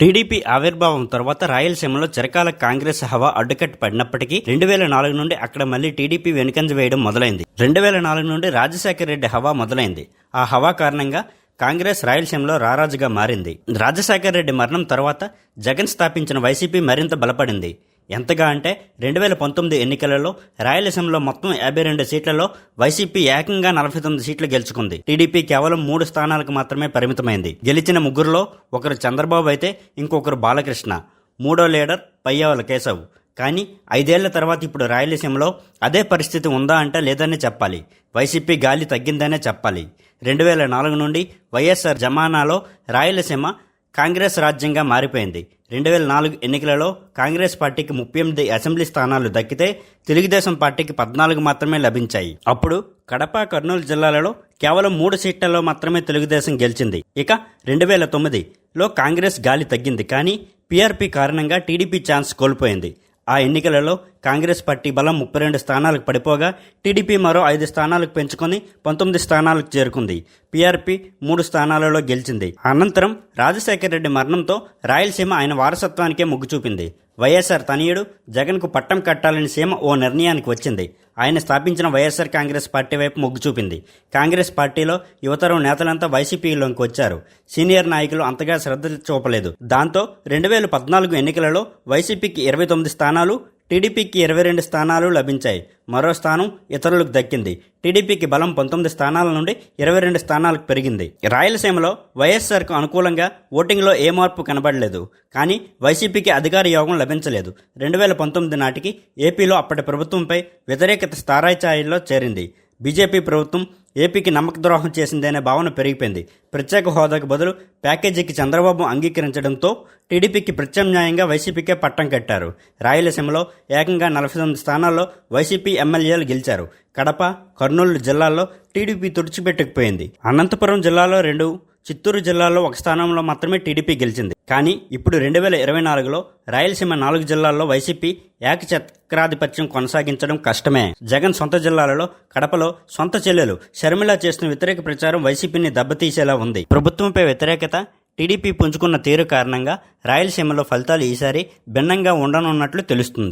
TDP ఆవిర్భావం తర్వాత రాయలసీమలో చిరకాల కాంగ్రెస్ హవా అడ్డుకట్టు పడినప్పటికీ రెండు వేల నాలుగు నుండి అక్కడ మళ్ళీ టీడీపీ వెనుకంజ వేయడం మొదలైంది. రెండు వేల నాలుగు నుండి రాజశేఖర రెడ్డి హవా మొదలైంది. ఆ హవా కారణంగా కాంగ్రెస్ రాయలసీమలో రారాజుగా మారింది. రాజశేఖర రెడ్డి మరణం తర్వాత జగన్ స్థాపించిన వైసీపీ మరింత బలపడింది. ఎంతగా అంటే రెండు వేల పంతొమ్మిది ఎన్నికలలో రాయలసీమలో మొత్తం యాభై రెండు సీట్లలో వైసీపీ ఏకంగా నలభై తొమ్మిది సీట్లు గెలుచుకుంది. టీడీపీ కేవలం మూడు స్థానాలకు మాత్రమే పరిమితమైంది. గెలిచిన ముగ్గురులో ఒకరు చంద్రబాబు అయితే ఇంకొకరు బాలకృష్ణ. మూడో లీడర్ పయ్యవల కేశవ్. కానీ ఐదేళ్ళ తర్వాత ఇప్పుడు రాయలసీమలో అదే పరిస్థితి ఉందా అంటే లేదనే చెప్పాలి. వైసీపీ గాలి తగ్గిందనే చెప్పాలి. రెండు వేల నాలుగు నుండి వైఎస్ఆర్ జమానాలో రాయలసీమ కాంగ్రెస్ రాజ్యంగా మారిపోయింది. రెండు వేల నాలుగు ఎన్నికలలో కాంగ్రెస్ పార్టీకి ముప్పై ఎనిమిది అసెంబ్లీ స్థానాలు దక్కితే తెలుగుదేశం పార్టీకి పద్నాలుగు మాత్రమే లభించాయి. అప్పుడు కడప కర్నూలు జిల్లాలలో కేవలం మూడు సీట్లలో మాత్రమే తెలుగుదేశం గెలిచింది. ఇక రెండు వేల తొమ్మిదిలో కాంగ్రెస్ గాలి తగ్గింది. కానీ పీఆర్పీ కారణంగా టీడీపీ ఛాన్స్ కోల్పోయింది. ఆ ఎన్నికలలో కాంగ్రెస్ పార్టీ బలం ముప్పై రెండు స్థానాలకు పడిపోగా టీడీపీ మరో ఐదు స్థానాలకు పెంచుకొని పంతొమ్మిది స్థానాలకు చేరుకుంది. పీఆర్పీ మూడు స్థానాలలో గెలిచింది. అనంతరం రాజశేఖర రెడ్డి మరణంతో రాయలసీమ ఆయన వారసత్వానికే మొగ్గు చూపింది. వైఎస్ఆర్ తనయుడు జగన్కు పట్టం కట్టాలని సీమ ఓ నిర్ణయానికి వచ్చింది. ఆయన స్థాపించిన వైఎస్ఆర్ కాంగ్రెస్ పార్టీ వైపు మొగ్గు చూపింది. కాంగ్రెస్ పార్టీలో యువతరం నేతలంతా వైసీపీలోకి వచ్చారు. సీనియర్ నాయకులు అంతగా శ్రద్ధ చూపలేదు. దాంతో రెండు వేల పద్నాలుగు ఎన్నికలలో వైసీపీకి ఇరవై తొమ్మిది స్థానాలు టీడీపీకి ఇరవై రెండు స్థానాలు లభించాయి. మరో స్థానం ఇతరులకు దక్కింది. టీడీపీకి బలం పంతొమ్మిది స్థానాల నుండి ఇరవై రెండు స్థానాలకు పెరిగింది. రాయలసీమలో వైఎస్ఆర్కు అనుకూలంగా ఓటింగ్లో ఏ మార్పు కనబడలేదు. కానీ వైసీపీకి అధికార యోగం లభించలేదు. రెండు వేల పంతొమ్మిది నాటికి ఏపీలో అప్పటి ప్రభుత్వంపై వ్యతిరేకత స్థాయిలో చేరింది. బీజేపీ ప్రభుత్వం ఏపీకి నమ్మక ద్రోహం చేసిందనే భావన పెరిగిపోయింది. ప్రత్యేక హోదాకు బదులు ప్యాకేజీకి చంద్రబాబు అంగీకరించడంతో టీడీపీకి ప్రత్యామ్నాయంగా వైసీపీకే పట్టం కట్టారు. రాయలసీమలో ఏకంగా నలభై తొమ్మిది స్థానాల్లో వైసీపీ ఎమ్మెల్యేలు గెలిచారు. కడప కర్నూలు జిల్లాల్లో టీడీపీ తుడిచిపెట్టుకుపోయింది. అనంతపురం జిల్లాలో రెండు చిత్తూరు జిల్లాలో ఒక స్థానంలో మాత్రమే టీడీపీ గెలిచింది. కానీ ఇప్పుడు రెండు వేల ఇరవై నాలుగులో రాయలసీమ నాలుగు జిల్లాల్లో వైసీపీ ఏకచక్రాధిపత్యం కొనసాగించడం కష్టమే. జగన్ సొంత జిల్లాలలో కడపలో సొంత చెల్లెలు షర్మిల చేస్తున్న వ్యతిరేక ప్రచారం వైసీపీని దెబ్బతీసేలా ఉంది. ప్రభుత్వంపై వ్యతిరేకత టీడీపీ పుంజుకున్న తీరు కారణంగా రాయలసీమలో ఫలితాలు ఈసారి భిన్నంగా ఉండనున్నట్లు తెలుస్తుంది.